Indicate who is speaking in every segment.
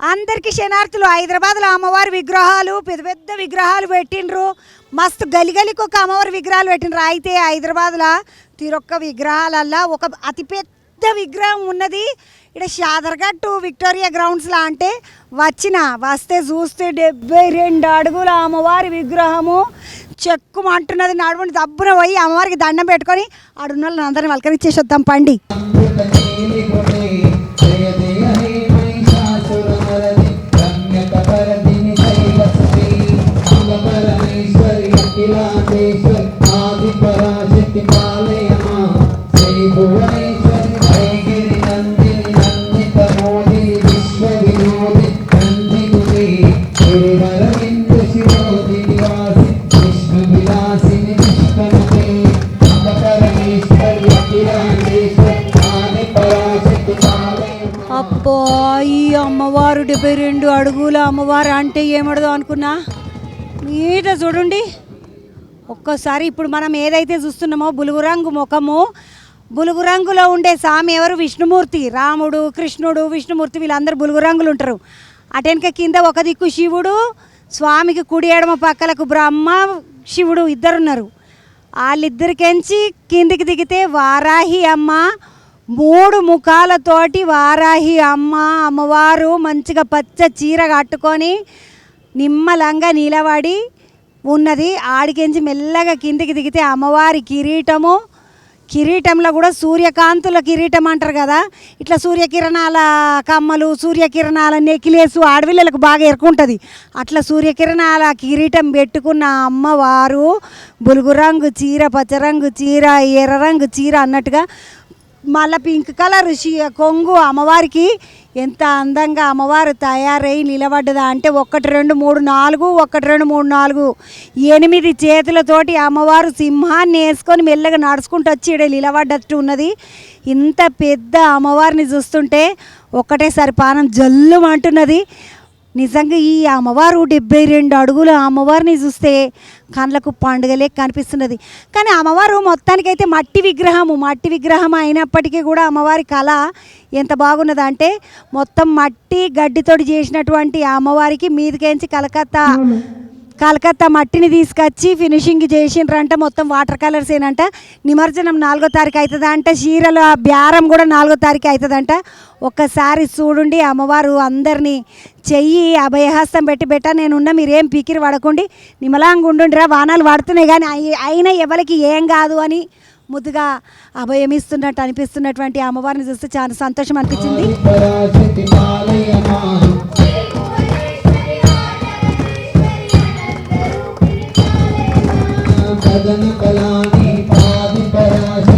Speaker 1: అందరికీ శనార్థులు హైదరాబాద్లో అమ్మవారి విగ్రహాలు పెద్ద పెద్ద విగ్రహాలు పెట్టిండ్రు. మస్తు గలిగలికి ఒక అమ్మవారి విగ్రహాలు పెట్టిండ్రు. అయితే హైదరాబాద్లో తిరొక్క విగ్రహాలల్లా ఒక అతిపెద్ద విగ్రహం ఉన్నది. ఇక్కడ షాదర్గట్టు విక్టోరియా గ్రౌండ్స్లో అంటే వచ్చిన వస్తే చూస్తే డెబ్బై రెండు అడుగుల అమ్మవారి విగ్రహము. చెక్కు అంటున్నది నడువుని దబ్బున పోయి అమ్మవారికి దండం పెట్టుకొని ఆడున్న వాళ్ళని అందరిని వల్కరిచ్చేసి వద్దాం పండి. అబ్బాయి ఈ అమ్మవారు డెబ్బై రెండు అడుగుల అమ్మవారు అంటే ఏమడదో అనుకున్నా? నీట చూడండి. ఒక్కసారి ఇప్పుడు మనం ఏదైతే చూస్తున్నామో బులుగు రంగు ముఖము బులుగు రంగులో ఉండే స్వామి ఎవరు? విష్ణుమూర్తి. రాముడు కృష్ణుడు విష్ణుమూర్తి వీళ్ళందరూ బులుగు రంగులు ఉంటారు. అటెనక కింద ఒక దిక్కు శివుడు స్వామికి కుడి ఎడమ పక్కలకు బ్రహ్మ శివుడు ఇద్దరున్నారు. వాళ్ళిద్దరికెంచి కిందికి దిగితే వారాహి అమ్మ మూడు ముఖాలతోటి వారాహి అమ్మ అమ్మవారు మంచిగా పచ్చ చీర కట్టుకొని నిమ్మలంగా నిలబడి ఉన్నది. ఆడికించి మెల్లగా కిందికి దిగితే అమ్మవారి కిరీటము. కిరీటంలో కూడా సూర్యకాంతుల కిరీటం అంటారు కదా. ఇట్లా సూర్యకిరణాల కమ్మలు సూర్యకిరణాల నెక్లెస్ ఆడపిల్లలకు బాగా ఎరుకుంటుంది. అట్లా సూర్యకిరణాల కిరీటం పెట్టుకున్న అమ్మవారు బులుగు రంగు చీర పచ్చరంగు చీర ఎర్ర రంగు చీర అన్నట్టుగా మళ్ళీ పింక్ కలర్ కొంగు అమ్మవారికి ఎంత అందంగా అమ్మవారు తయారై నిలబడ్డదా అంటే ఒకటి రెండు మూడు నాలుగు ఒకటి రెండు మూడు నాలుగు. ఎనిమిది చేతులతోటి అమ్మవారు సింహాన్ని వేసుకొని మెల్లగా నడుచుకుంటూ వచ్చి ఇక్కడ నిలబడ్డట్టు ఉన్నది. ఇంత పెద్ద అమ్మవారిని చూస్తుంటే ఒకటేసారి పానం జల్లుమంటున్నది. నిజంగా ఈ అమ్మవారు డెబ్బై రెండు అడుగులు అమ్మవారిని చూస్తే కళ్ళకు పండుగలే కనిపిస్తున్నది. కానీ అమ్మవారు మొత్తానికైతే మట్టి విగ్రహము మట్టి విగ్రహం అయినప్పటికీ కూడా అమ్మవారి కళ ఎంత బాగున్నదంటే మొత్తం మట్టి గడ్డితోటి చేసినటువంటి అమ్మవారికి మీదికేంచి కలకత్తా కలకత్తా మట్టిని తీసుకొచ్చి ఫినిషింగ్ చేసిండ్రంట మొత్తం వాటర్ కలర్స్ ఏనంట నిమజ్జనం నాలుగో తారీఖు అవుతుందా అంట ఆ బ్యారం కూడా నాలుగో తారీఖు అవుతుందంట. ఒక్కసారి చూడండి అమ్మవారు అందరినీ చెయ్యి అభయహస్తం పెట్టి బెట్ట నేనున్నా మీరేం పీకిరి పడకండి నిమలాంగా ఉండుండ్రా వానాలు పడుతున్నాయి కానీ అయినా ఎవరికి ఏం కాదు అని ముద్దుగా అభయమిస్తున్నట్టు అనిపిస్తున్నటువంటి అమ్మవారిని చూస్తే చాలా సంతోషం అనిపించింది.
Speaker 2: सदन कलानी पाद पराशर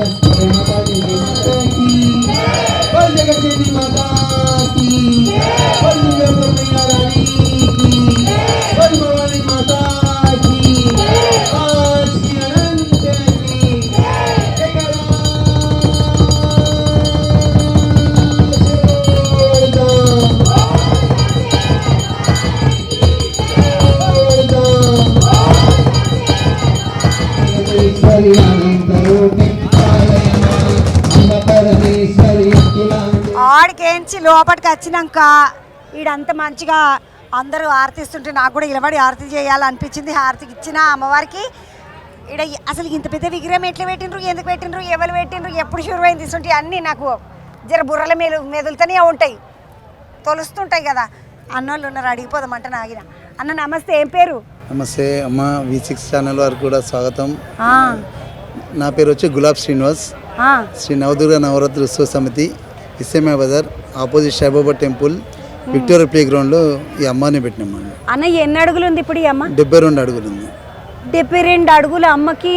Speaker 2: माता जय माता जय माता की जगत देवी माता
Speaker 1: की ఏంచి లోపలికి వచ్చినాక ఈడంత మంచిగా అందరూ ఆరతిస్తుంటే నాకు కూడా ఇలబడి ఆరతి చేయాలనిపించింది. హారతికి ఇచ్చిన అమ్మవారికి. ఈడ అసలు ఇంత పెద్ద విగ్రహం ఎట్లా పెట్టిండ్రు? ఎందుకు పెట్టిండ్రు? ఎవరు పెట్టిండ్రు? ఎప్పుడు షురువైంది తీసుంటే అన్నీ నాకు జర బుర్రల మెలు మెదులుతూనే ఉంటాయి. తొలుస్తుంటాయి కదా. అన్నోళ్ళు ఉన్నారు అడిగిపోదామంటే నాగిన అన్న నమస్తే ఏం పేరు?
Speaker 3: నమస్తే అమ్మ వి సిక్స్ ఛానల్ వారికి కూడా స్వాగతం. నా పేరు వచ్చి గులాబ్ శ్రీనివాస్. శ్రీ నవదుర్గ నవరాత్రి ఉత్సవ సమితి. Issamiya Bazar opposite Saibaba temple Victoria play గ్రౌండ్లో ఈ అమ్మని పెట్టినామండి
Speaker 1: అన్న ఎన్ని అడుగులు ఉంది ఇప్పుడు ఈ అమ్మ?
Speaker 3: డెబ్బై రెండు అడుగులు ఉంది.
Speaker 1: డెబ్బై రెండు అడుగుల అమ్మకి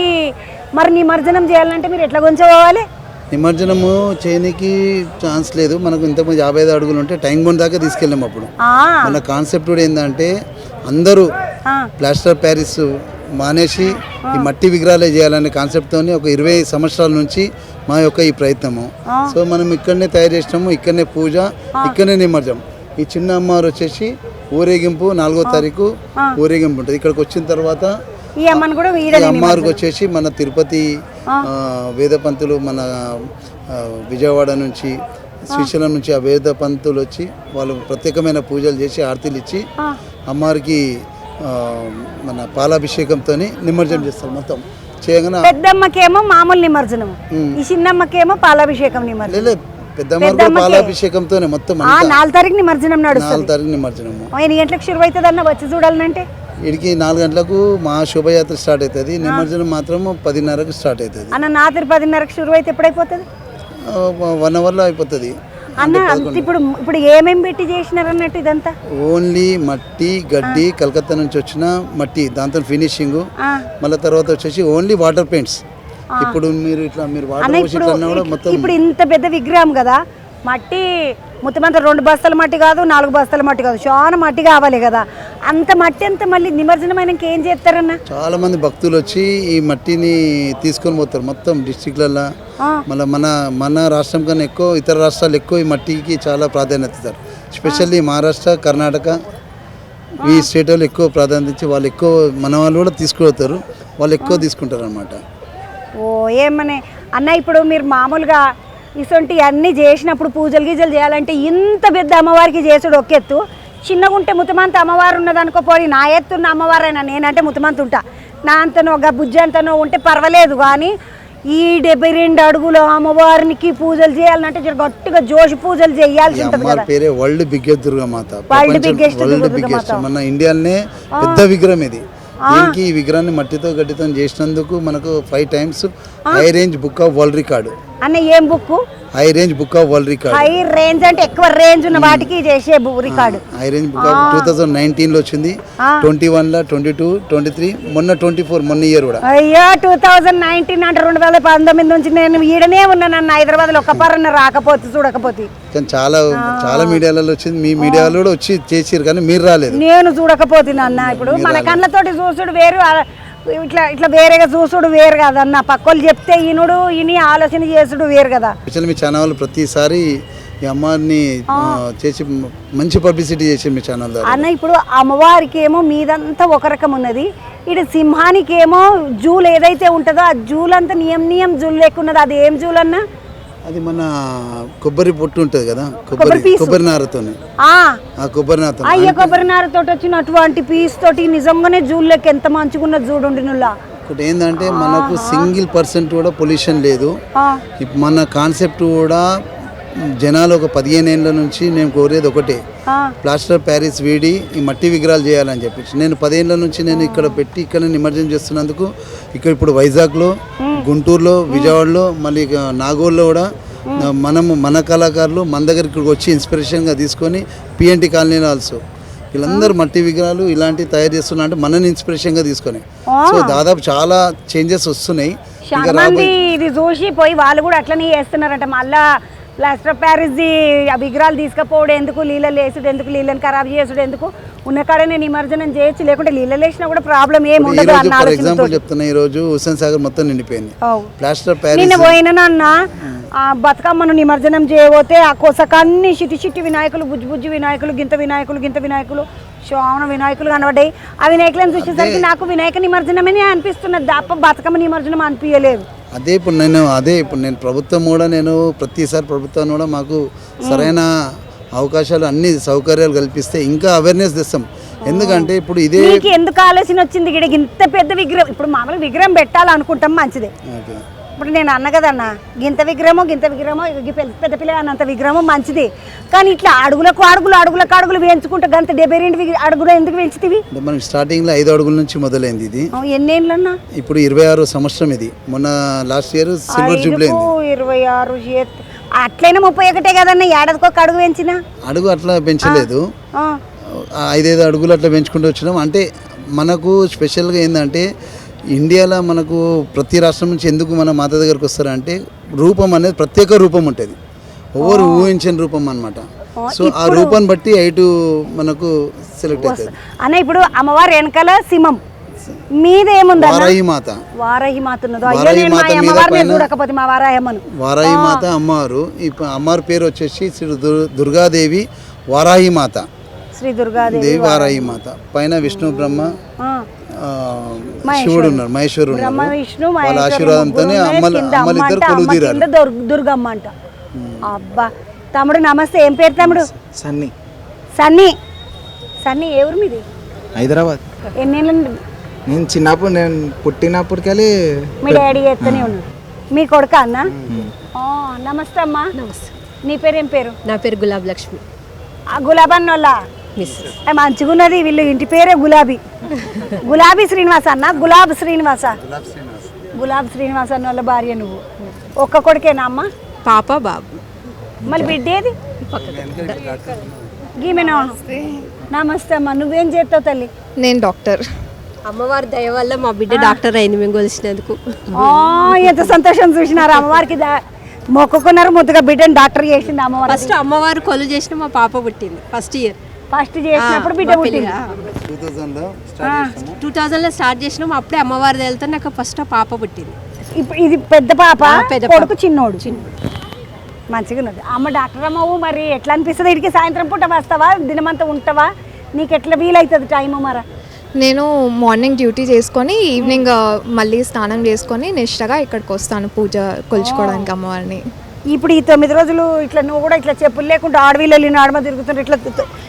Speaker 1: మరి నిమజ్జనం చేయాలంటే మీరు ఎట్లా కొంచెం పోవాలి?
Speaker 3: నిమజ్జనము చేయనికి ఛాన్స్ లేదు. మనకు ఇంతకుముందు యాభై ఐదు అడుగులు ఉంటే టైం బొండ్ దాకా తీసుకెళ్ళాం అప్పుడు. మన కాన్సెప్ట్ కూడా ఏంటంటే అందరూ ప్లాస్టర్ ప్యారిస్ మానేసి ఈ మట్టి విగ్రహాలే చేయాలనే కాన్సెప్ట్తో ఒక ఇరవై సంవత్సరాల నుంచి మా యొక్క ఈ ప్రయత్నము. సో మనం ఇక్కడనే తయారు చేసినాము ఇక్కడనే పూజ ఇక్కడనే నిమజ్జనం. ఈ చిన్న అమ్మవారు వచ్చేసి ఊరేగింపు నాలుగో తారీఖు ఊరేగింపు ఉంటుంది. ఇక్కడికి వచ్చిన తర్వాత
Speaker 1: ఈ
Speaker 3: అమ్మవారికి వచ్చేసి మన తిరుపతి వేద పంతులు మన విజయవాడ నుంచి శ్రీశైలం నుంచి ఆ వేద పంతులు వచ్చి వాళ్ళు ప్రత్యేకమైన పూజలు చేసి ఆరతిలు ఇచ్చి అమ్మవారికి మన పాలాభిషేకంతో నిమజ్జనం చేస్తారు మొత్తం. చేయగానే
Speaker 1: పెద్దమ్మకేమో మామూలు నిమజ్జనం. ఈ చిన్నమ్మకేమో పాలాభిషేకం నిమజ్జనం.
Speaker 3: లేదు పెద్దమ్మ పాలాభిషేకంతోనే మొత్తం
Speaker 1: ఆ నాలుగు తారీఖు నిమజ్జనం
Speaker 3: నాలుగు తారీఖు నిమజ్జనము.
Speaker 1: ఎన్ని గంటలకు షురు అవుతుంది అన్న వచ్చి చూడాలంటే?
Speaker 3: వీడికి నాలుగు గంటలకు మా శోభయాత్ర స్టార్ట్ అవుతుంది. నిమజ్జనం మాత్రం పదిన్నరకు స్టార్ట్ అవుతుంది.
Speaker 1: అన్న నాతిరి పదిన్నరకు షురు అయితే ఎప్పుడైపోతుంది?
Speaker 3: వన్ అవర్లో అయిపోతుంది.
Speaker 1: అన్న ఇప్పుడు ఇప్పుడు ఏమేం పెట్టి చేసినారు అన్నట్టు ఇదంతా?
Speaker 3: ఓన్లీ మట్టి గడ్డి కలకత్తా నుంచి వచ్చిన మట్టి దాంతో ఫినిషింగ్. మళ్ళీ తర్వాత వచ్చేసి ఓన్లీ వాటర్ పెయింట్స్. ఇప్పుడు మీరు ఇట్లా మీరు వాటర్
Speaker 1: ఇప్పుడు ఇంత పెద్ద విగ్రహం కదా మట్టి మొత్తమంతా రెండు బస్తాల మట్టి కాదు నాలుగు బస్తాల మట్టి కాదు. చాలా మట్టి కావాలి కదా. అంత మట్టి అంతా మళ్ళీ నిమజ్జనమైనాక ఏం చేస్తారన్న?
Speaker 3: చాలా మంది భక్తులు వచ్చి ఈ మట్టిని తీసుకొని పోతారు మొత్తం డిస్టిక్లలో. మళ్ళీ మన మన రాష్ట్రం కన్నా ఎక్కువ ఇతర రాష్ట్రాలు ఎక్కువ ఈ మట్టికి చాలా ప్రాధాన్యత ఇస్తారు. స్పెషల్లీ మహారాష్ట్ర కర్ణాటక ఈ స్టేట్ వాళ్ళు ఎక్కువ ప్రాధాన్యత ఇచ్చి వాళ్ళు ఎక్కువ మన వాళ్ళు కూడా తీసుకుపోతారు వాళ్ళు ఎక్కువ తీసుకుంటారు అనమాట
Speaker 1: ఓ ఏమని? అన్న ఇప్పుడు మీరు మామూలుగా ఇసొంటి అన్నీ చేసినప్పుడు పూజలు గీజలు చేయాలంటే ఇంత పెద్ద అమ్మవారికి చేసుడు ఒక ఎత్తు చిన్నగా ఉంటే ముతమంత అమ్మవారు ఉన్నది అనుకోపోయి నా ఎత్తున్న అమ్మవారైనా నేనంటే ముతమంత ఉంటా నా అంతనో ఒక బుజ్జి అంతనో ఉంటే పర్వాలేదు కానీ ఈ డెబ్బై రెండు అడుగుల అమ్మవారికి పూజలు చేయాలంటే గట్టిగా జోషి పూజలు చేయాల్సి ఉంటుంది
Speaker 3: అమ్మవారి
Speaker 1: కదా.
Speaker 3: పేరే world biggest Durgamata.
Speaker 1: World biggest
Speaker 3: world
Speaker 1: Durgamata.
Speaker 3: Biggest మన ఇండియాలోనే పెద్ద విగ్రహం ఇది. దీనికి ఈ విగ్రహాన్ని మట్టితో గడ్డితో చేసినందుకు మనకు five times high range book of world record
Speaker 1: అన్న ఏం book
Speaker 3: high range book of world record
Speaker 1: high range అంటే ఎక్కువ రేంజ్ ఉన్న వాటికి చేసే record
Speaker 3: high range book of two thousand నైన్టీన్లో వచ్చింది
Speaker 1: ఆ.
Speaker 3: ట్వంటీ వన్లో ట్వంటీ టూ ట్వంటీ త్రీ మొన్న ట్వంటీ ఫోర్ మొన్న ఇయర్ కూడా.
Speaker 1: అయ్యో టూ థౌజండ్ నైన్టీన్ అంటే రెండు వేల పంతొమ్మిది నుంచి నేను ఈడనే ఉన్నాను అన్న హైదరాబాద్లో ఒక్క పరన్న రాకపోతే చూడకపోతే.
Speaker 3: కానీ చాలా చాలా మీడియాలలో వచ్చింది మీ మీడియా వాళ్ళు కూడా వచ్చి చేసిరు కానీ మీరు రాలేదు.
Speaker 1: నేను చూడకపోతే అన్న ఇప్పుడు మన కళ్ళతోటి చూసుడు వేరు ఇట్లా ఇట్లా వేరేగా చూసుడు వేరు కదన్న పక్కోళ్ళు చెప్తే ఈనుడు ఇని ఆలోచన చేసుడు వేరు కదా.
Speaker 3: స్పెషల్ మీ ఛానల్ వాళ్ళు ప్రతిసారి ఈ అమ్మవారిని చేసి మంచి పబ్లిసిటీ చేసి మీ ఛానల్
Speaker 1: అన్న ఇప్పుడు అమ్మవారికి ఏమో మీదంతా ఒక రకం ఉన్నది. ఇటు సింహానికి ఏమో జూలు ఏదైతే ఉంటుందో ఆ జూలంతా నియం నియం జూలు లేకున్నది అది ఏం జూలు అన్న?
Speaker 3: అది మన కొబ్బరి పొట్టు ఉంటుంది కదా
Speaker 1: కొబ్బరి
Speaker 3: కొబ్బరి నారతోని
Speaker 1: ఆ.
Speaker 3: కొబ్బరి నారతో
Speaker 1: అయ్య కొబ్బరి నారతోటి వచ్చినటువంటి పీస్ తోటి నిజంగానే జూలు లెక్క ఎంత మంచిగున్న చూడండి నువ్వులా
Speaker 3: ఒకటి ఏంటంటే మనకు సింగిల్ పర్సెంట్ కూడా పొల్యూషన్ లేదు. మన కాన్సెప్ట్ కూడా జనాలు ఒక పదిహేను ఏళ్ళ నుంచి నేను కోరేది ఒకటే. ప్లాస్టర్ ప్యారిస్ వీడి ఈ మట్టి విగ్రహాలు చేయాలని చెప్పేసి. నేను పదేళ్ళ నుంచి నేను ఇక్కడ పెట్టి ఇక్కడ నిమజ్జనం చేస్తున్నందుకు ఇక్కడ ఇప్పుడు వైజాగ్లో గుంటూరులో విజయవాడలో మళ్ళీ ఇక నాగోల్లో కూడా మనము మన కళాకారులు మన దగ్గర ఇక్కడికి వచ్చి ఇన్స్పిరేషన్గా తీసుకొని పిఎన్టీ కాలనీలో ఆల్సో వీళ్ళందరూ మట్టి విగ్రహాలు ఇలాంటివి తయారు చేస్తున్నా అంటే మనని ఇన్స్పిరేషన్గా తీసుకొని. సో దాదాపు చాలా చేంజెస్ వస్తున్నాయి.
Speaker 1: ఇది చూసి పోయి వాళ్ళు కూడా అట్లనే చేస్తున్నారట. మళ్ళా ప్లాస్టర్ ప్యారిస్ ఆ విగ్రహాలు తీసుకుపోవడం ఎందుకు? నీళ్ళలు వేసుడు ఎందుకు? నీళ్ళని ఖరాబ్ చేసుడు ఎందుకు? ఉన్న కాడనే నిమజ్జనం చేయొచ్చు లేకుంటే నీళ్ళలు వేసినా కూడా ప్రాబ్లం ఏమి ఉండదు అన్న ఆలోచనతో
Speaker 3: ఎగ్జాంపుల్ చెప్తున్నా ఈ రోజు హుస్సేన్ సాగర్ మొత్తం నిండిపోయింది.
Speaker 1: అవు.
Speaker 3: ప్లాస్టర్ ప్యారిస్
Speaker 1: నిన్న పోయినానన్న ఆ బతుకమ్మను నిమజ్జనం చేయబోతే ఆ కొసకాన్ని చిట్టి చిట్టి వినాయకులు బుజ్జి బుజ్జి వినాయకులు గింత వినాయకులు గింత వినాయకులు శ్రావణ వినాయకులు కనబడ్డాయి. ఆ వినాయకులను చూసేసరికి నాకు వినాయక నిమజ్జనమని అనిపిస్తున్నది తప్ప బతుకమ్మ నిమజ్జనం అనిపించలేదు
Speaker 3: అదే ఇప్పుడు నేను అదే ఇప్పుడు నేను ప్రభుత్వం కూడా నేను ప్రతిసారి ప్రభుత్వం కూడా మాకు సరైన అవకాశాలు అన్ని సౌకర్యాలు కల్పిస్తే ఇంకా అవేర్నెస్ తెస్తాం. ఎందుకంటే ఇప్పుడు ఇదే
Speaker 1: ఎందుకు ఆలోచన వచ్చింది? ఇంత పెద్ద విగ్రహం ఇప్పుడు మామూలుగా విగ్రహం పెట్టాలనుకుంటాం మంచిదే. ఇప్పుడు నేను అన్న కదన్న గింత విగ్రహమో గింత విగ్రహమో పెద్ద పిల్ల అన్నంత విగ్రహమో మంచిది. కానీ ఇట్లా అడుగులకు అడుగులు అడుగులకు అడుగులు వేయించుకుంటే గంత డెబ్బై రెండు అడుగులు ఎందుకు పెంచుతీవి
Speaker 3: అంటే మనకి స్టార్టింగ్లో ఐదు అడుగుల నుంచి మొదలైంది ఇది.
Speaker 1: ఎన్నేళ్ళన్నా?
Speaker 3: ఇప్పుడు ఇరవై ఆరు సంవత్సరం ఇది. మొన్న లాస్ట్ ఇయర్ సిల్వర్ జూబ్లీ
Speaker 1: ఇరవై ఆరు అట్లయినా ముప్పై ఒకటే కదన్న ఏడాదికి ఒక అడుగు పెంచిన
Speaker 3: అడుగు అట్లా పెంచలేదు. ఐదైదు అడుగులు అట్లా పెంచుకుంటూ వచ్చినాం. అంటే మనకు స్పెషల్గా ఏంటంటే ఇండియాలో మనకు ప్రతి రాష్ట్రం నుంచి ఎందుకు మన మాత దగ్గరకు వస్తారంటే రూపం అనేది ప్రత్యేక రూపం ఉంటుంది. ఎవరు ఊహించని రూపం అనమాట సో ఆ రూపాన్ని బట్టి ఐటు మనకు సెలెక్ట్ అవుతుంది.
Speaker 1: అన్న ఇప్పుడు అమ్మవారు వెనకాల సింహం.
Speaker 3: మాత
Speaker 1: వారాహి మాత
Speaker 3: వారాహి మాత మీద
Speaker 1: అమ్మవారిని
Speaker 3: పైన-
Speaker 1: చూడకపోతే మా వారాహమ్మను
Speaker 3: వారాయి మాత అమ్మవారు. ప- అమ్మవారి పేరు వచ్చేసి శ్రీ దుర్- దుర్గాదేవి వారాయి మాత
Speaker 1: శ్రీ దుర్గాదేవి
Speaker 3: దేవి వారాయి మాత పైన విష్ణు బ్రహ్మ శివుడు ఉన్నారు మహేశ్వరుడు
Speaker 1: బ్రహ్మ
Speaker 3: ఉన్నారు
Speaker 1: విష్ణు
Speaker 3: వాళ్ళ. అమ్మలు అమ్మలు ఇద్దరు
Speaker 1: దుర్- దుర్గమ్మ అంట. అబ్బా తమ్ముడు నమస్తే ఏం పేరు తమ్ముడు?
Speaker 4: సన్నీ.
Speaker 1: సన్నీ. సన్నీ ఏ ఊరు మీది?
Speaker 4: హైదరాబాద్.
Speaker 1: ఎన్నేళ్ళ
Speaker 4: నేను చిన్నప్పుడు నేను పుట్టినప్పటికెళ్ళి
Speaker 1: మీ డాడీ చేస్తూనే ఉన్నాడు. మీ కొడుక అన్న? ఆ, నమస్తే అమ్మా. నమస్తే. నీ పేరు ఏం పేరు?
Speaker 5: నా పేరు గులాబ్ లక్ష్మి.
Speaker 1: ఆ గులాబన్ వాళ్ళ
Speaker 5: మిస్.
Speaker 1: మంచిగున్నది వీళ్ళు. ఇంటి పేరే గులాబీ. గులాబీ శ్రీనివాస అన్న. గులాబ్ శ్రీనివాస. గులాబ్ శ్రీనివాస. అన్న వాళ్ళ భార్య నువ్వు. ఒక్క కొడుకేనా అమ్మ?
Speaker 5: పాప బాబు.
Speaker 1: మళ్ళీ బిడ్డ ఏది? గీమెనా నమస్తే అమ్మ. నువ్వేం చేస్తావు తల్లి?
Speaker 6: నేను డాక్టర్.
Speaker 5: అమ్మవారి దయ వల్ల మా బిడ్డ డాక్టర్ అయింది మేము కొలిసినందుకు.
Speaker 1: ఆ, ఎంత సంతోషం చూసినారు అమ్మవారికి దా- మొక్కుకున్నారు ముద్దుగా బిడ్డని డాక్టర్ చేసింది అమ్మవారు.
Speaker 5: ఫస్ట్ అమ్మవారు కొలు చేసిన మా పాప పుట్టింది ఫస్ట్ ఇయర్.
Speaker 1: ఫస్ట్ చేసినప్పుడు బిడ్డ పుట్టింది.
Speaker 3: టూ
Speaker 5: టూ థౌజండ్లో స్టార్ట్ చేసినాం అప్పుడే అమ్మవారి దయలతో నాకు ఫస్ట్ ఆ పాప పుట్టింది.
Speaker 1: ఇప్పుడు ఇది పెద్ద పాప
Speaker 5: పెద్ద
Speaker 1: కొడుకు చిన్నోడు. మంచిగా ఉన్నది. అమ్మ డాక్టర్ అమ్మవు మరి ఎట్లా అనిపిస్తుంది? ఇడికి సాయంత్రం పూట వస్తావా? దినమంతా ఉంటావా? నీకు ఎట్లా వీలవుతుంది టైము మరి?
Speaker 6: నేను మార్నింగ్ డ్యూటీ చేసుకొని ఈవినింగ్ మళ్ళీ స్నానం చేసుకొని నిష్టగా ఇక్కడికి వస్తాను పూజ కొలుచుకోవడానికి అమ్మవారిని.
Speaker 1: ఇప్పుడు ఈ తొమ్మిది రోజులు ఇట్లా నువ్వు కూడా ఇట్లా చెప్పులు లేకుండా ఆడవిల్లు నాడమ తిరుగుతుంటే ఇట్లా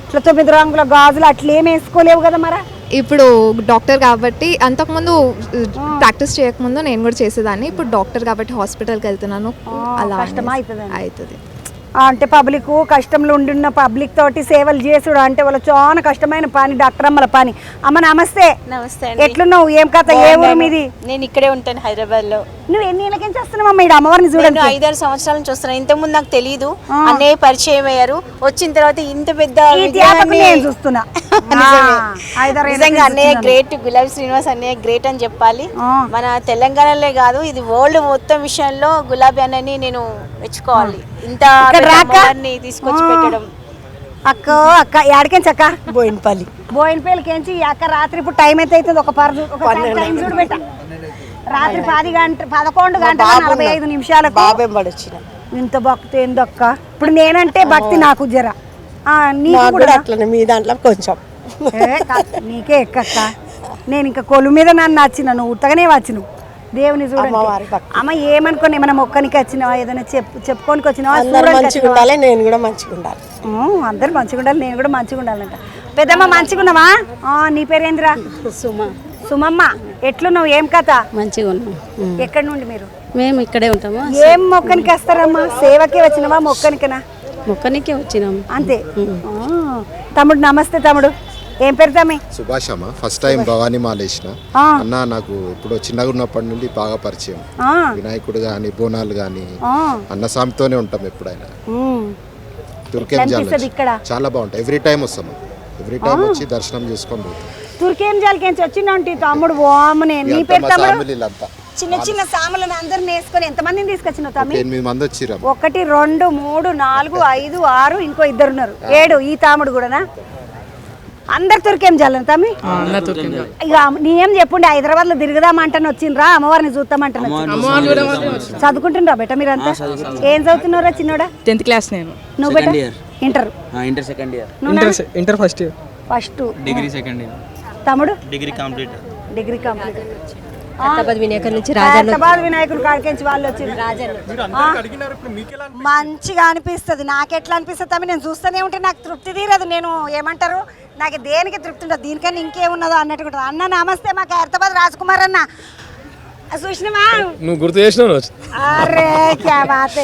Speaker 1: ఇట్లా తొమ్మిది రంగుల గాజులు అట్లా ఏం వేసుకోలేవు కదా మరి?
Speaker 6: ఇప్పుడు డాక్టర్ కాబట్టి అంతకుముందు ప్రాక్టీస్ చేయకముందు నేను కూడా చేసేదాన్ని. ఇప్పుడు డాక్టర్ కాబట్టి హాస్పిటల్కి వెళ్తున్నాను. అలా? అవుతుంది
Speaker 1: ఆ, అంటే పబ్లిక్ కష్టంలో ఉండిన్న పబ్లిక్ తోటి సేవలు చేసుడు అంటే వాళ్ళ చాలా కష్టమైన పని డాక్టర్ అమ్మల పని. అమ్మ నమస్తే.
Speaker 7: నమస్తే
Speaker 1: ఎట్లున్నావు? ఏం కథ? ఏ ఊరు మీది?
Speaker 7: నేను ఇక్కడే ఉంటాను హైదరాబాద్లో
Speaker 1: నువ్వు ఎన్ని ఏళ్ళకి చేస్తున్నావు అమ్మ ఇక్కడ అమ్మవారిని చూడండి
Speaker 7: ఐదారు సంవత్సరాల నుంచి వస్తున్నాను ముందు నాకు తెలియదు అన్నయ్య పరిచయం అయ్యారు. వచ్చిన తర్వాత ఇంత పెద్ద
Speaker 1: చూస్తున్నా.
Speaker 7: నిజంగా అన్నయ్య. గ్రేట్ గులాబీ శ్రీనివాస్ అన్నయ్య గ్రేట్ అని చెప్పాలి. మన తెలంగాణలో కాదు ఇది వరల్డ్ మొత్తం విషయంలో గులాబీ అన్నని నేను మెచ్చుకోవాలి. ఇంత తీసుకొచ్చి పెట్టడం.
Speaker 1: అక్క అక్క ఏడకేంచి అక్క బోయినపల్లి. బోయినపల్లికేంచి ఈ అక్క రాత్రి ఇప్పుడు టైం అయితే అవుతుంది? ఒక పర్ ఒక టైం చూడు పెట్ట రాత్రి పది గంట పదకొండు గంటల నలభై ఐదు నిమిషాలకు
Speaker 8: పడొచ్చిన?
Speaker 1: ఇంత భక్తి ఏందక్క? ఇప్పుడు నేనంటే భక్తి నాకు జర. ఆ, నీకు
Speaker 8: నాకు కూడా? అట్లనే మీ దాంట్లో కొంచెం.
Speaker 1: నీకే ఎక్కక్క. నేను ఇంకా కొలు మీద నన్ను నచ్చిన నువ్వు ఉత్తగానే వచ్చిన దేవుని చూడండి.
Speaker 8: అమ్మవారి భక్తి.
Speaker 1: అమ్మ ఏమనుకోని ఏమైనా మొక్కనికి వచ్చినావా ఏదైనా చెప్పు చెప్పుకోనికి వచ్చినావా
Speaker 8: మంచిగా? ఉండాలి నేను కూడా మంచిగా ఉండాలి.
Speaker 1: అందరు మంచిగా ఉండాలి నేను కూడా మంచిగా ఉండాలంట. పెద్దమ్మ మంచిగా ఉన్నావా ఆ, నీ పేరేంద్రా?
Speaker 9: సుమ.
Speaker 1: సుమమ్మ ఎట్లున్నావు? ఏం కథ?
Speaker 9: మంచిగా ఉన్నాం. ఉమ్.
Speaker 1: ఎక్కడి నుండి మీరు?
Speaker 9: మేము ఇక్కడే ఉంటాము?
Speaker 1: ఏం మొక్కనికి వస్తారమ్మా? సేవకే వచ్చినవా మొక్కనికినా?
Speaker 9: మొక్కనికే వచ్చినాం.
Speaker 1: అంతే. ఆ, తమ్ముడు నమస్తే తమ్ముడు. ఏం పేరు తమ్మి?
Speaker 10: సుభాష్ అమ్మ. ఫస్ట్ టైం భవానీ మాల వేసిన.
Speaker 1: ఆ.
Speaker 10: అన్న నాకు ఇప్పుడు చిన్నగా ఉన్నప్పటి నుండి బాగా పరిచయం.
Speaker 1: ఆ,
Speaker 10: వినాయకుడు కానీ బోనాలు కానీ
Speaker 1: ఆ,
Speaker 10: అన్న స్వామితోనే ఉంటాం ఎప్పుడైనా.
Speaker 1: ఉమ్.
Speaker 10: తుర్కేం
Speaker 1: ఎట్లా అనిపిస్తది ఇక్కడ?
Speaker 10: చాలా బాగుంటాయి. ఎవ్రీ టైం వస్తాం. ఎవ్రీ టైం వచ్చి దర్శనం చేసుకొని పోతాం.
Speaker 1: తుర్కేం జాలికేంచి వచ్చిందంటే తమ్ముడు? ఓమనే నీ పేరు తమ్ముడు? చిన్న చిన్న సాములను అందరిని వేసుకొని ఎంతమందిని తీసుకొచ్చినావు తమ్మి?
Speaker 10: ఎనిమిది మంది వచ్చిర్రు
Speaker 1: ఒకటి రెండు మూడు నాలుగు ఐదు ఆరు ఇంకో ఇద్దరు ఉన్నారు ఏడు ఈ తాముడు కూడానా? అందరు తురికేం చల్లని తమ్మి? ఇక నీ ఏం చెప్పుండి హైదరాబాద్లో తిరుగుదామంటాను వచ్చిండ్రా అమ్మవారిని చూద్దామంటాను చదువుకుంటుండ్రా బెట మీరంతా? ఏం చదువుతున్నారా చిన్నోడా?
Speaker 11: టెన్త్ క్లాస్ నేను.
Speaker 1: నువ్వు బెట ఇంటర్.
Speaker 11: ఇంటర్ సెకండ్ ఇయర్
Speaker 1: నువ్వు
Speaker 11: inter first year
Speaker 1: first.
Speaker 11: Degree second year
Speaker 1: తమ్ముడు? Degree complete.
Speaker 5: Degree complete. నుంచి రాజన్న
Speaker 1: హైదరాబాద్ వినాయకుడు కాడికించి వాళ్ళు వచ్చింది మంచిగా అనిపిస్తుంది. నాకు ఎట్లా అనిపిస్తుంది తమ్మి? నేను చూస్తూనే ఉంటే నాకు తృప్తి తీరదు. నేను ఏమంటారు? నాకు దేనికి తృప్తి ఉండదు? దీనికన్నా ఇంకేమున్నదో అన్నట్టు ఉంటుంది. అన్న నమస్తే. మాకు హైదరాబాద్ రాజకుమార్ అన్న. చూసినవా
Speaker 11: నువ్వు గుర్తు చేసినావు
Speaker 1: అరే క్యా బాత్.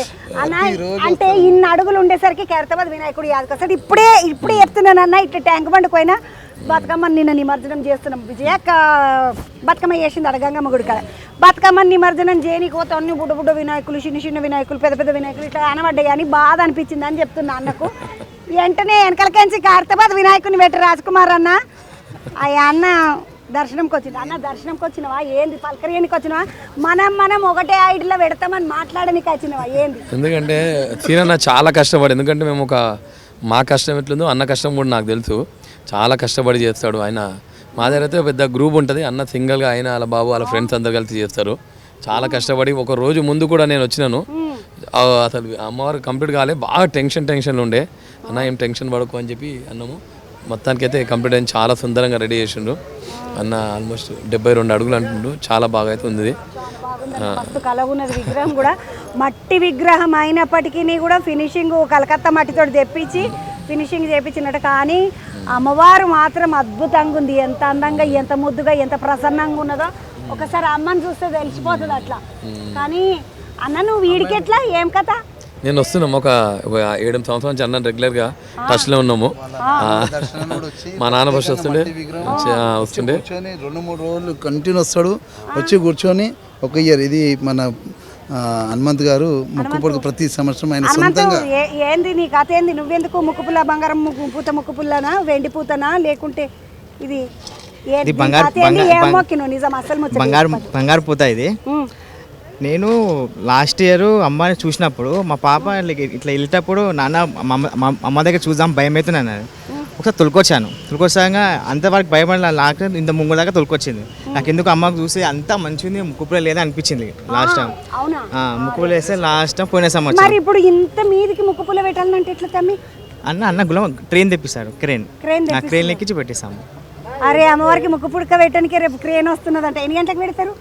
Speaker 1: అంటే ఇన్ని అడుగులు ఉండేసరికి ఖైరతాబాద్ వినాయకుడు యాదకొస్తాడు. ఇప్పుడే ఇప్పుడే చెప్తున్నాను అన్న ఇట్లా ట్యాంక్ బండ్ పోయినా బతుకమ్మ నిన్న నిమజ్జనం చేస్తున్నాం. విజయక్క బతుకమ్మ చేసింది అడగంగమ్మ గుడి కాడ నిమజ్జనం చేయని కోత అన్ని బుడ్డ బుడ్డ వినాయకులు చిన్న చిన్న వినాయకులు పెద్ద పెద్ద వినాయకులు ఇట్లా అనబడ్డాయి అని బాధ అనిపించింది అని చెప్తున్నా అన్నకు. వెంటనే వెనకలకెంచి కార్తబాద్ వినాయకుని పెట్టి రాజకుమార్ అన్న. ఆ అన్న దర్శనంకి వచ్చింది అన్న దర్శనంకి వచ్చినవా? ఏంది? పలకరియనికి వచ్చినవా? మనం మనం ఒకటే ఐడిలో పెడతామని మాట్లాడడానికి వచ్చినవా? ఏంది?
Speaker 11: ఎందుకంటే చీరన్న చాలా కష్టపడి ఎందుకంటే మేము ఒక మా కష్టం ఎట్లుందో అన్న కష్టం కూడా నాకు తెలుసు. చాలా కష్టపడి చేస్తాడు. ఆయన మా దగ్గర అయితే పెద్ద గ్రూప్ ఉంటుంది. అన్న సింగిల్గా ఆయన వాళ్ళ బాబు వాళ్ళ ఫ్రెండ్స్ అందరు కలిసి చేస్తారు. చాలా కష్టపడి ఒక రోజు ముందు కూడా నేను వచ్చినాను. అసలు అమ్మవారు కంప్లీట్ కాలే. బాగా టెన్షన్ టెన్షన్లు ఉండే. అన్న ఏం టెన్షన్ పడకు అని చెప్పి అన్నాము. మొత్తానికి అయితే కంప్లీట్ అయింది. చాలా సుందరంగా రెడీ చేసిండు. అన్న ఆల్మోస్ట్ డెబ్బై రెండు అడుగులు అంటుండు. చాలా బాగా అయితే ఉంది
Speaker 1: కలగున్నది విగ్రహం కూడా. మట్టి విగ్రహం అయినప్పటికీ కూడా ఫినిషింగ్ కలకత్తా మట్టితో తెప్పించి ఫినిషింగ్ చేపించినట్టు కానీ అమ్మవారు మాత్రం అద్భుతంగా ఉంది. ఎంత అందంగా ఎంత ముద్దుగా ఎంత ప్రసన్నంగా ఉన్నదో ఒకసారి అమ్మని చూస్తే తెలిసిపోతుంది అట్లా. కానీ అన్న నువ్వు వీడికి ఎట్లా ఏం కథ?
Speaker 11: నేను వస్తున్నాము. ఒక ఏడు సంవత్సరాల నుంచి అన్న రెగ్యులర్గా టచ్లో ఉన్నాము. మా నాన్న ఫస్ట్ వస్తుండే. వస్తుండే.
Speaker 3: రెండు మూడు రోజులు కంటిన్యూ వస్తాడు. వచ్చి కూర్చొని ఒక ఇయర్ ఇది మన హనుమంత్ గారు ముక్కు పొడుగు ప్రతి సంవత్సరం ఆయన సొంతంగా
Speaker 1: ఏంది నీ కథ ఏంది? నువ్వెందుకు ముక్కు పుల్ల బంగారం పూత ముక్కు పుల్లనా? వెండి పూతనా? లేకుంటే ఇది
Speaker 4: బంగారు- పూత ఇది. నేను లాస్ట్ ఇయర్ అమ్మని చూసినప్పుడు మా పాప ఇట్లా వెళ్ళేటప్పుడు నాన్న అమ్మ దగ్గర చూద్దాం భయం అవుతున్నాను ఒకసారి తొలుకొచ్చాను. తొలుకొచ్చాక అంతవరకు భయపడ నాకు ఇంత ముంగు దాకా తొలుకొచ్చింది. నాకు ఎందుకు అమ్మకు చూసి అంత మంచిది ముక్కుపులో లేదా అనిపించింది లాస్ట్ టైం ముక్కుపులో వేస్తే లాస్ట్ టైం పోయిన సంవత్సరం.
Speaker 1: మరి ఇప్పుడు ఇంత మీదికి ముక్కు పుల్ల పెట్టాలంటే ఎట్లా తమ్మి?
Speaker 4: అన్న అన్న గులం ట్రైన్ తెప్పిస్తాడు క్రేన్.
Speaker 1: క్రేన్
Speaker 4: క్రేన్ ఎక్కించి పెట్టేస్తాము.
Speaker 1: అరే అమ్మవారికి ముక్కు పుడక పెట్టడానికి రేపు క్రేన్ వస్తున్నదంట. ఎన్ని గంటలకు పెడతారు?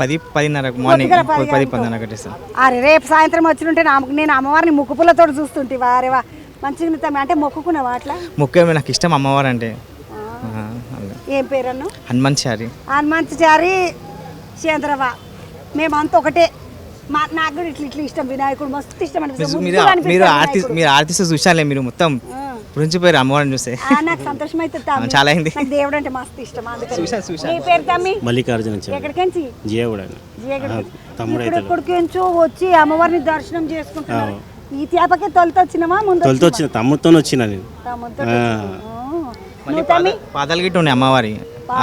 Speaker 4: పది పదిన్నర మార్నింగ్
Speaker 1: పది.
Speaker 4: పదిన్నర కట్టేస్తాం
Speaker 1: అరే రేపు సాయంత్రం వచ్చినుంటే నాకు నేను అమ్మవారిని ముక్కు పుల్లతో చూస్తుంటే. వారే వా. మంచిగా తమ్మి. అంటే మొక్కుకున్నావా అట్లా?
Speaker 4: ముఖ్యమైన నాకు ఇష్టం అమ్మవారు అంటే.
Speaker 1: ఏం పేరన్ను?
Speaker 4: హనుమంత్ చారి.
Speaker 1: హనుమంతచారి చంద్రవా. మేమంతా ఒకటే. మా నాకు కూడా ఇట్లా ఇట్లా ఇష్టం వినాయకుడు మస్తు ఇష్టం అనిపిస్తుంది.
Speaker 4: మీరు
Speaker 1: ముద్దుగా
Speaker 4: మీరు ఆర్టిస్ట్ చూసాలే మీరు మొత్తం. గురించిపోయారు అమ్మవారిని చూస్తే.
Speaker 1: నాకు సంతోషం అవుతుంది తమ్మి.
Speaker 4: చాలా అయింది.
Speaker 1: నాకు దేవుడు అంటే మస్తు ఇష్టం అందుకని.
Speaker 4: చూసా, చూసా.
Speaker 1: నీ పేరు తమ్మి?
Speaker 12: మల్లికార్జున
Speaker 1: ఎక్కడికెంచి?
Speaker 12: జియగూడ తమ్ముడు
Speaker 1: ఎక్కడికెంచో వచ్చి అమ్మవారిని దర్శనం చేసుకుంటున్నారు. ఈ తేపకే తొలిత వచ్చినమా? ముందు
Speaker 12: తొలితో వచ్చిన తమ్ముడితో వచ్చిన నేను.
Speaker 4: మళ్ళీ పాద పాదాలు గిట్ట ఉన్నాయి అమ్మవారి.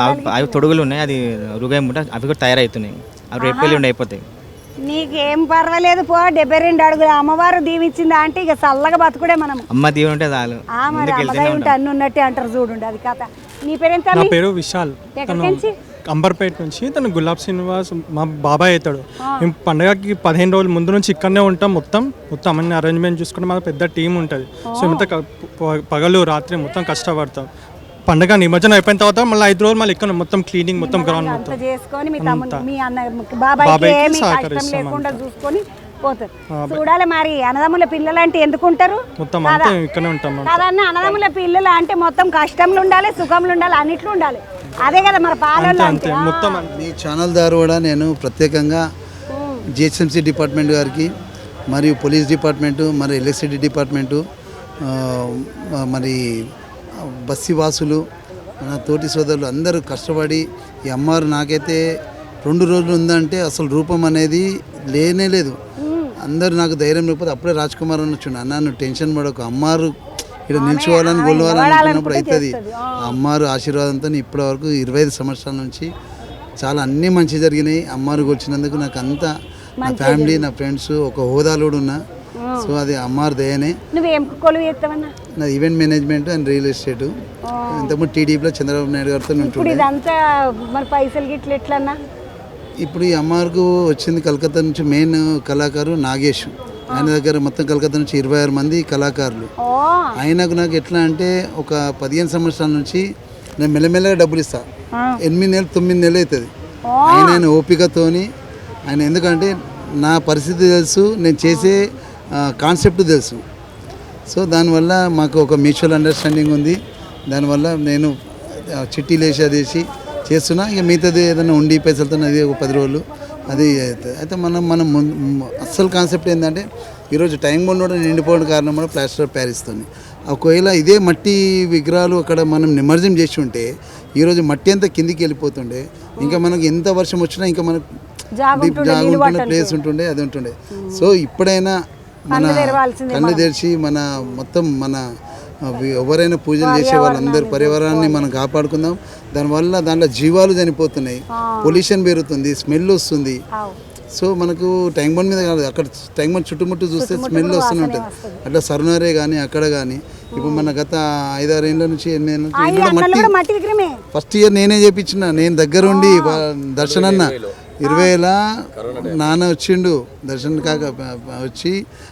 Speaker 4: అవి అవి తొడుగులు ఉన్నాయి అది రుగాయి ముట్ట అవి కూడా తయారవుతున్నాయి. అవి రేపు ఉండి అయిపోతాయి.
Speaker 1: నీకేం పర్వాలేదు పో డెబ్బై రెండు అడుగులు అమ్మవారు దీవిచ్చిందా అంటే ఇక చల్లగా బతుకుడే మనం.
Speaker 4: అమ్మ దీవెన ఉంటే చాలు.
Speaker 1: ఆ మరి
Speaker 4: ముందుకు వెళ్తూనే
Speaker 1: అమ్మగారు ఉంటే
Speaker 4: ఉంటాం.
Speaker 1: అన్ని ఉన్నట్టే అంటారు చూడండి అది కథ. నీ పేరేంత
Speaker 13: నా పేరు విశాల్. తను
Speaker 1: ఎక్కడికెంచి
Speaker 13: అంబర్పేట నుంచి తను గులాబ్ శ్రీనివాస్ మా బాబాయ్ అవుతాడు. మేము పండగకి పదిహేను రోజుల ముందు నుంచి ఇక్కడనే ఉంటాం మొత్తం. మొత్తం అన్ని అరేంజ్మెంట్ చూసుకుంటే మాకు పెద్ద టీం ఉంటుంది. సో ఇంత పగలు రాత్రి మొత్తం కష్టపడతాం. పండగ నిమజ్జనం అయిపోయిన తర్వాత మళ్ళీ ఐదు రోజులు మళ్ళీ ఇక్కడ మొత్తం క్లీనింగ్ మొత్తం గ్రౌండ్ మొత్తం.
Speaker 1: బాబాయ్కి
Speaker 13: సహకరిస్తాం
Speaker 1: పోతారు. చూడాలి మరి అన్నదమ్ముల పిల్లలు అంటే ఎందుకు ఉంటారు?
Speaker 13: మొత్తం అంతా ఇక్కడనే ఉంటాం
Speaker 1: అన్నదమ్ముల పిల్లలు అంటే మొత్తం కష్టంలో ఉండాలి సుఖంలో ఉండాలి అన్నిట్లో ఉండాలి. అదే కదా
Speaker 13: అంతే
Speaker 1: అంటే.
Speaker 13: మొత్తం
Speaker 3: మీ ఛానల్ ద్వారా కూడా నేను ప్రత్యేకంగా జిహెచ్ఎంసీ డిపార్ట్మెంట్ గారికి మరియు పోలీస్ డిపార్ట్మెంటు మరి ఎలక్ట్రిసిటీ డిపార్ట్మెంటు ఆ, మరి బస్సి వాసులు నా తోటి సోదరులు అందరూ కష్టపడి ఈ అమ్మవారు నాకైతే రెండు రోజులు ఉందంటే అసలు రూపం అనేది లేనే లేదు. అందరూ నాకు ధైర్యం లేకపోతే అప్పుడే రాజ్ కుమార్ అని వచ్చిండు. అన్న నువ్వు టెన్షన్ పడకు. అమ్మారు ఇక్కడ నిల్చోవాలని గొలవాలని అనుకున్నప్పుడు అవుతుంది అమ్మారు ఆశీర్వాదంతో ఇప్పటి వరకు ఇరవై ఐదు సంవత్సరాల నుంచి చాలా అన్నీ మంచి జరిగినాయి. అమ్మారు వచ్చినందుకు నాకు అంతా నా ఫ్యామిలీ నా ఫ్రెండ్స్ ఒక హోదాలో కూడా ఉన్నా. సో అది అమ్మారు దయనే. నా event management and real estate. ఇంతకుముందు టీడీపీలో చంద్రబాబు నాయుడు గారితో
Speaker 1: ఇప్పుడు
Speaker 3: ఈ అమ్మార్కు వచ్చింది కలకత్తా నుంచి మెయిన్ కళాకారు నాగేష్. ఆయన దగ్గర మొత్తం కలకత్తా నుంచి ఇరవై ఆరు మంది కళాకారులు. ఆయనకు నాకు ఎట్లా అంటే ఒక పదిహేను సంవత్సరాల నుంచి నేను మెల్లమెల్లగా డబ్బులు ఇస్తా. ఎనిమిది నెలలు తొమ్మిది నెలలు అవుతుంది ఆయన ఆయన ఓపికతోని ఆయన ఎందుకంటే నా పరిస్థితి తెలుసు నేను చేసే కాన్సెప్ట్ తెలుసు. సో దానివల్ల మాకు ఒక మ్యూచువల్ అండర్స్టాండింగ్ ఉంది. దానివల్ల నేను ఆ, చిట్టీలు వేసి అది వేసి చేస్తున్నా. ఇక మిగతాది ఏదైనా ఉండి పైసలతో అది ఒక పది రోజులు అది అవుతుంది అయితే మనం మనం అస్సలు కాన్సెప్ట్ ఏంటంటే ఈరోజు టైం కూడా నిండిపోవడం కారణం కూడా ప్లాస్టర్ ఆఫ్ ప్యారిస్తోని ఒకవేళ ఇదే మట్టి విగ్రహాలు అక్కడ మనం నిమజ్జనం చేసి ఉంటే ఈరోజు మట్టి అంతా కిందికి వెళ్ళిపోతుండే. ఇంకా మనకి ఎంత వర్షం వచ్చినా ఇంకా మనకు డీప్ జాగా ఉంటుండే ప్లేస్ ఉంటుండే అది ఉంటుండే. సో ఇప్పుడైనా మన కళ్ళు తెరిచి మన మొత్తం మన ఎవరైనా పూజలు చేసే వాళ్ళందరూ పరివారాన్ని మనం కాపాడుకుందాం. దానివల్ల దాంట్లో జీవాలు చనిపోతున్నాయి. పొల్యూషన్ పెరుగుతుంది స్మెల్ వస్తుంది. సో మనకు ట్యాంక్ బండ్ మీద కాదు అక్కడ ట్యాంక్ బండ్ చుట్టుముట్టు చూస్తే స్మెల్ వస్తూనే ఉంటుంది. అట్లా సరునారే కానీ అక్కడ కానీ ఇప్పుడు మన గత ఐదారు ఏళ్ళ నుంచి ఎనిమిది ఏళ్ళ నుంచి ఇల్లు మట్టి ఫస్ట్ ఇయర్ నేనే చేపించిన నేను దగ్గరుండి వా- దర్శన్ అన్న ఇరవై వేల. నాన్న వచ్చిండు దర్శన్ కాక వచ్చి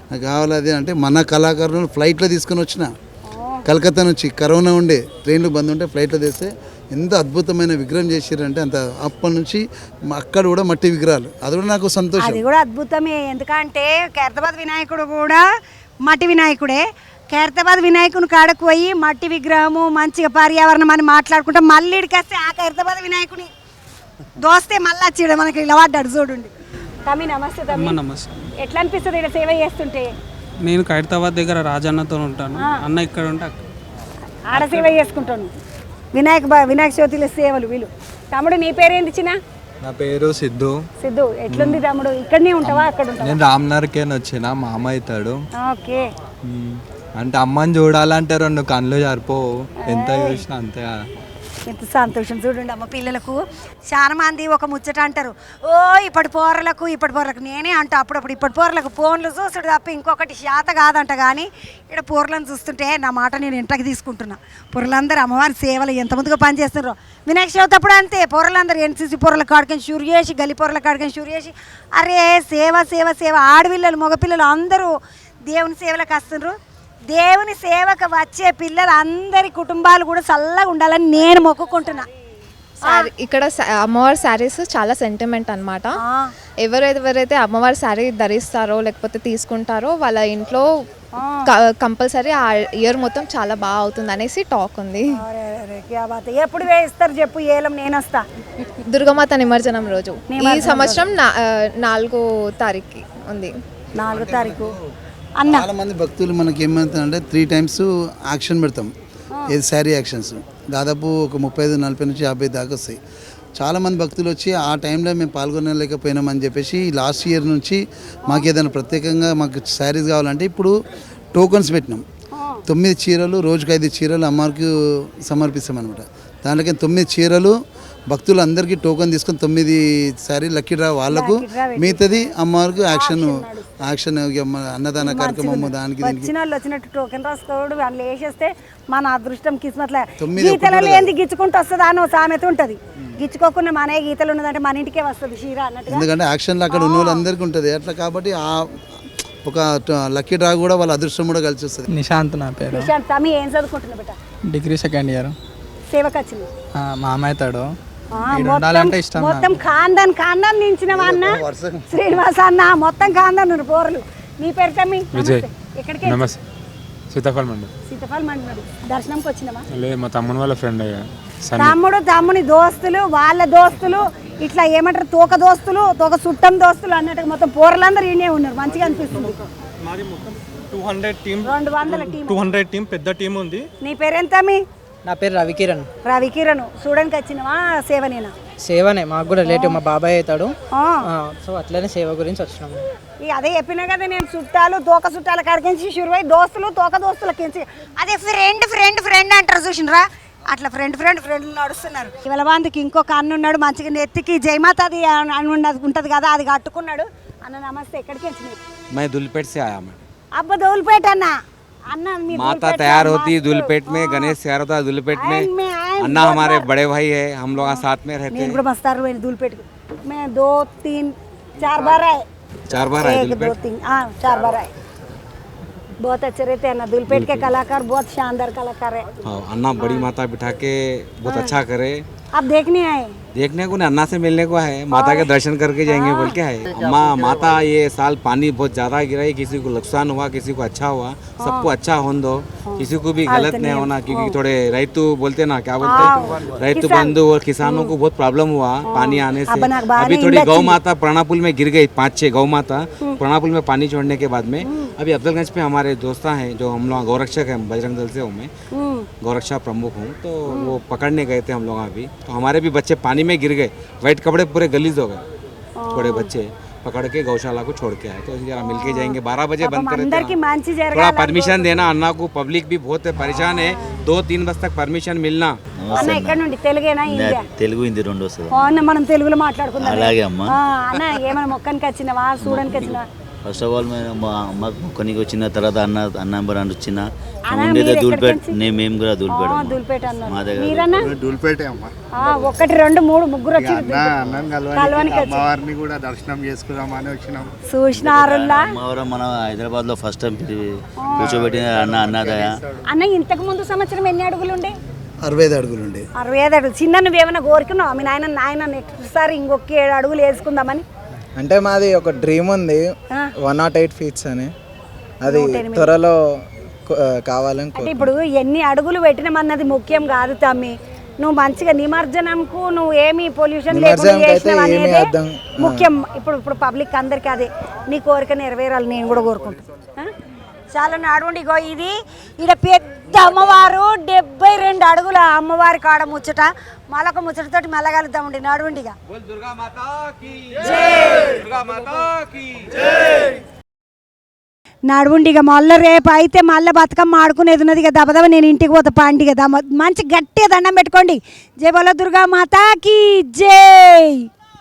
Speaker 3: నాకు కావాలి అది అంటే మన కళాకారులను ఫ్లైట్లో తీసుకొని వచ్చిన. కలకత్తా నుంచి కరోనా ఉండే ట్రైన్లు బంద్ ఉంటే ఫ్లైట్లో తెస్తే ఎంత అద్భుతమైన విగ్రహం చేసిరంటే అంత అప్పటి నుంచి అక్కడ కూడా మట్టి విగ్రహాలు. అది కూడా నాకు సంతోషం.
Speaker 1: అది కూడా అద్భుతమే. ఎందుకంటే ఖైరతాబాద్ వినాయకుడు కూడా మట్టి వినాయకుడే. ఖైరతాబాద్ వినాయకుని కాడకు పోయి మట్టి విగ్రహము మంచిగా పర్యావరణం అని మాట్లాడుకుంటే మళ్ళీ ఇక్కడికి వస్తే ఆ ఖైరతాబాద్ వినాయకుని దోస్తే మళ్ళీ వచ్చాడు మనకి ఇలా పడ్డాడు చూడండి. తమ్మి నమస్తే తమ్మి.
Speaker 13: నమస్తే.
Speaker 1: ఎట్లా అనిపిస్తుంది ఇక్కడ సేవ చేస్తుంటే?
Speaker 13: నేను ఖైరతాబాద్ దగ్గర రాజన్నతో ఉంటాను. అన్న ఇక్కడ ఉంటే
Speaker 1: ఆడ సేవ చేసుకుంటాను. వినాయక బ- వినాయక చవితిలో సేవలు వీళ్ళు తమ్ముడు నీ పేరేంటి చిన్న?
Speaker 13: నా పేరు సిద్ధు.
Speaker 1: సిద్ధు. ఎట్లుంది తమ్ముడు? ఇక్కడనే ఉంటావా? అక్కడ ఉంటావా
Speaker 13: నేను రామ్నగర్కేని వచ్చిన. మా అమ్మ అవుతాడు.
Speaker 1: ఓకే.
Speaker 13: అంటే అమ్మని చూడాలంటే రెండు కళ్ళు సరిపోవు ఎంత చూసినా అంతే
Speaker 1: ఎంత సంతోషం చూడండి అమ్మ పిల్లలకు. చాలా మంది ఒక ముచ్చట అంటారు. ఓ ఇప్పటి పోరలకు ఇప్పటి పోరలకు నేనే అంటా. అప్పుడప్పుడు ఇప్పటి పోరలకు ఫోన్లు చూసుడు తప్ప ఇంకొకటి శాత కాదంట కానీ ఇక్కడ పూర్లను చూస్తుంటే నా మాట నేను ఇంటకి తీసుకుంటున్నా. పొరలందరూ అమ్మవారి సేవలు ఎంతమందిగా పనిచేస్తున్నారో. వినాయక చవితి అప్పుడు అంతే. పొరలందరూ ఎన్సీసీ పొరల కాడుకొని షూర్ చేసి గలి పొరల కాడుకొని షూర్ చేసి అరే సేవ సేవ సేవ. ఆడపిల్లలు మగపిల్లలు అందరూ దేవుని సేవలకు వస్తున్నారు దేవుని సేవకు వచ్చే పిల్లలు అందరి కుటుంబాలు కూడా చల్లగా ఉండాలని నేను మొక్కుకుంటున్నా.
Speaker 6: శారీ ఇక్కడ అమ్మవారి శారీస్ చాలా సెంటిమెంట్ అనమాట ఎవరెవరైతే అమ్మవారి శారీ ధరిస్తారో లేకపోతే తీసుకుంటారో వాళ్ళ ఇంట్లో కంపల్సరీ ఆ ఇయర్ మొత్తం చాలా బాగా అవుతుంది అనేసి టాక్ ఉంది.
Speaker 1: ఎప్పుడు వేస్తారు చెప్పు ఏలం నేను వస్తా.
Speaker 6: దుర్గమాత నిమజ్జనం రోజు. ఈ సంవత్సరం నాలుగో తారీఖుకి ఉంది.
Speaker 1: నాలుగో తారీఖు. అన్న.
Speaker 3: చాలా మంది భక్తులు మనకి ఏమవుతుందంటే త్రీ టైమ్స్ యాక్షన్ పెడతాం. ఏది శారీ యాక్షన్స్ దాదాపు ఒక ముప్పై ఐదు నలభై నుంచి యాభై దాకా వస్తాయి. చాలా మంది భక్తులు వచ్చి ఆ టైంలో మేము పాల్గొనలేకపోయినామని చెప్పేసి లాస్ట్ ఇయర్ నుంచి మాకు ఏదైనా ప్రత్యేకంగా మాకు శారీస్ కావాలంటే ఇప్పుడు టోకన్స్ పెట్టినాం. తొమ్మిది చీరలు రోజుకి ఐదు చీరలు అమ్మవారికి సమర్పిస్తాం అనమాట దాంట్లోకి తొమ్మిది చీరలు భక్తులు అందరికీ టోకన్ తీసుకొని తొమ్మిది శారీ లక్కీ డ్రా వాళ్ళకు మిగతాది అమ్మవారికి యాక్షన్ యాక్షన్ అన్నదాన కార్యక్రమం దానికి
Speaker 1: వచ్చిన వాళ్ళు వచ్చినట్టు టోకెన్ రాసుకోడు వాళ్ళు వేసేస్తే మన అదృష్టం కిస్మత్లే.
Speaker 3: తొమ్మిది
Speaker 1: గీతలలో ఏంది? గిచ్చుకుంటూ వస్తుందా అని ఒక సామెత ఉంటుంది. గిచ్చుకోకుండా మన గీతలు ఉన్నదంటే మన ఇంటికే వస్తుంది షీరా అన్నట్టుగా.
Speaker 3: ఎందుకంటే యాక్షన్లో అక్కడ ఉన్న వాళ్ళందరికీ ఉంటుంది. అట్లా కాబట్టి ఆ ఒక లక్కీ డ్రా కూడా వాళ్ళ అదృష్టం కూడా కలిసి వస్తుంది.
Speaker 13: నిశాంత్ నా పేరు.
Speaker 1: నిశాంత్ ఏం చదువుకుంటున్నా బిడ్డ?
Speaker 13: Degree second year.
Speaker 1: సేవకు వచ్చింది.
Speaker 13: అవుతాడు.
Speaker 1: ఆ, మొత్తం మొత్తం కాందాన్ కాందాన్ నించిన అన్న? శ్రీనివాస్ అన్న మొత్తం కాందాన్ ఉన్నారు పోరలు. నీ పేరు తమ్మి విజయ్. ఎక్కడికి?
Speaker 13: నమస్తే. సీతాఫల్ మండి
Speaker 1: సీతఫల్ మండినాడు దర్శనంకి వచ్చినావా?
Speaker 13: లేదు మా తమ్ముని వాళ్ళ ఫ్రెండ్ అయ్యా.
Speaker 1: తమ్ముడు తమ్ముని దోస్తులు వాళ్ళ దోస్తులు ఇట్లా ఏమంటారు తోక దోస్తులు తోక చుట్టం దోస్తులు అన్నట్టుగా మొత్తం పోరలందరూ ఈయనే ఉన్నారు. మంచిగా అనిపిస్తుంది.
Speaker 13: టూ హండ్రెడ్ టీమ్
Speaker 1: రెండు వందల టీం
Speaker 13: టూ హండ్రెడ్ టీం పెద్ద టీం ఉంది.
Speaker 1: నీ పేరెంత మీ
Speaker 8: నా పేరు రవికిరణ్.
Speaker 1: రవికిరణ్ చూడడానికి వచ్చినవా? సేవనేనా?
Speaker 8: సేవనే మాకు కూడా రిలేటివ్ మా బాబాయ్ అవుతాడు. సో అట్లనే సేవ గురించి వచ్చినాము
Speaker 1: ఇక అదే చెప్పినా కదా నేను చుట్టాలు తోక చుట్టాల కడికించి షురువై దోస్తులు తోక దోస్తుల కించి అదే ఫ్రెండ్ ఫ్రెండ్ ఫ్రెండ్ అంటారు చూసినరా? అట్లా ఫ్రెండ్ ఫ్రెండ్ ఫ్రెండ్ నడుస్తున్నారు. ఇవాళ ఇంకొక అన్న ఉన్నాడు మంచిగా నెత్తికి జయమాత అది అని ఉన్నది ఉంటుంది కదా అది కట్టుకున్నాడు. అన్న నమస్తే ఎక్కడికి వచ్చినాయి అబ్బా దోలిపేట అన్న.
Speaker 12: माता तैयार होती है दुलपेट में हाँ। गणेश तैयार होता है दुलपेट में। अन्ना हमारे बड़े भाई है हम लोग हाँ। साथ में रहते हैं।
Speaker 1: दुलपेट में दो तीन चार बार आए।
Speaker 12: चार बार आए
Speaker 1: दो तीन हाँ चार बार आए। बहुत अच्छे रहते हैं ना दुलपेट के कलाकार बहुत शानदार कलाकार है।
Speaker 12: हाँ, अन्ना बड़ी माता बिठा के बहुत अच्छा करे।
Speaker 1: आप देखने आए?
Speaker 12: देखने को नहीं अन्ना से मिलने को है। माता के दर्शन करके जाएँगे बोल के है। अम्मा माता ये साल पानी बहुत ज़्यादा गिरा है किसी को नुकसान हुआ किसी को अच्छा हुआ सबको अच्छा होन दो। किसी को भी गलत नहीं होना क्योंकि थोड़े रैतु बोलते ना क्या बोलते हैं? रैतु बंधु और किसानों को बहुत प्रॉब्लम हुआ पानी आने से। अभी थोड़ी गौ माता प्रणापुल में गिर गई पाँच छह गौ माता प्रणापुल में पानी छोड़ने के बाद में। अभी अफजलगंज पे हमारे दोस्ता हैं जो हम लोग गौरक्षक हैं बजरंग दल से हूँ मैं गौरक्षा प्रमुख हूँ तो वो पकड़ने गए थे हम लोग अभी तो हमारे भी बच्चे पानी में गिर गए वाइट कपड़े पूरे गलीज हो गए थोड़े बच्चे पकड़ के गौशाला को छोड़ के आए तो जरा मिल के जाएंगे बारह बजे बंद कर
Speaker 1: అందరికి మంచి
Speaker 12: थोड़ा
Speaker 1: జరగాలి
Speaker 12: परमिशन देना अन्ना को पब्लिक भी बहुत है परेशान है दो तीन बजे तक परमिशन मिलना
Speaker 1: అన్న ఎక్కడ నుండి తెలుగేనా ఇండియా
Speaker 14: తెలుగు హిందీ రెండు వస్తుంది
Speaker 1: అన్న మనం తెలుగులో మాట్లాడుకుందాం
Speaker 14: అలాగే అమ్మా
Speaker 1: ఆ, అన్న ఏమైనా మొక్కనికి వచ్చినవా చూడడానికి వచ్చినవా
Speaker 14: ఫస్ట్ ఆఫ్ ఆల్ మేము మా అమ్మకు వచ్చిన తర్వాత అన్న అన్న నెంబర్ అని వచ్చిన ఉండేదే దూల్పేట నేను మేము కూడా దూల్పేట
Speaker 1: ఆ, దులిపేట అన్న.
Speaker 14: మా దగ్గర
Speaker 1: మీరన్నా?
Speaker 10: దూల్పేటే. అమ్మ.
Speaker 1: ఆ, ఒకటి రెండు మూడు ముగ్గురు
Speaker 10: అమ్మవారిని కూడా దర్శనం చేసుకుందామని వచ్చినాం.
Speaker 1: చూసినారులా
Speaker 14: అమ్మవారు మన హైదరాబాద్లో ఫస్ట్ టైం కూర్చోబెట్టిన అన్న అన్నదయ
Speaker 1: అన్న ఇంతకు ముందు సంవత్సరం ఎన్ని అడుగులు ఉండే?
Speaker 3: అరవై ఐదు అడుగులు ఉండే.
Speaker 1: అరవై ఐదు అడుగులు. చిన్న నువ్వేమైనా కోరుకున్నావు? మీ నాయన నాయన నెక్స్ట్ సారి ఇంకొక ఏడు అడుగులు వేసుకుందామని.
Speaker 8: అంటే మాది ఒక డ్రీమ్ ఉంది. వన్ నాట్ ఎయిట్ ఫీట్స్ అని. అది త్వరలో కావాలని
Speaker 1: అంటే ఇప్పుడు ఎన్ని అడుగులు పెట్టినామన్నది ముఖ్యం కాదు తమ్మి. నువ్వు మంచిగా నిమజ్జనంకు నువ్వు ఏమి పొల్యూషన్ లేకుండా అనేది. ముఖ్యం. ఇప్పుడు ఇప్పుడు పబ్లిక్ అందరికీ అదే. నీ కోరిక నెరవేరాలి నేను కూడా కోరుకుంటాను? చాలా నడవండి ఇది. ఇక్కడ పెద్ద అమ్మవారు డెబ్బై రెండు అడుగుల అమ్మవారి కాడ ముచ్చట మలక ముచ్చటతో మెల్లగలుగుతామండి నడవండిగా నడువుండి ఇక మళ్ళీ రేపు అయితే మళ్ళీ బతుకమ్మ ఆడుకునేది ఉన్నది కదా దబదబ నేను ఇంటికి పోతా పాండి కదా మంచి గట్టిగా దండం పెట్టుకోండి. జై బోలో దుర్గా మాతాకి జై.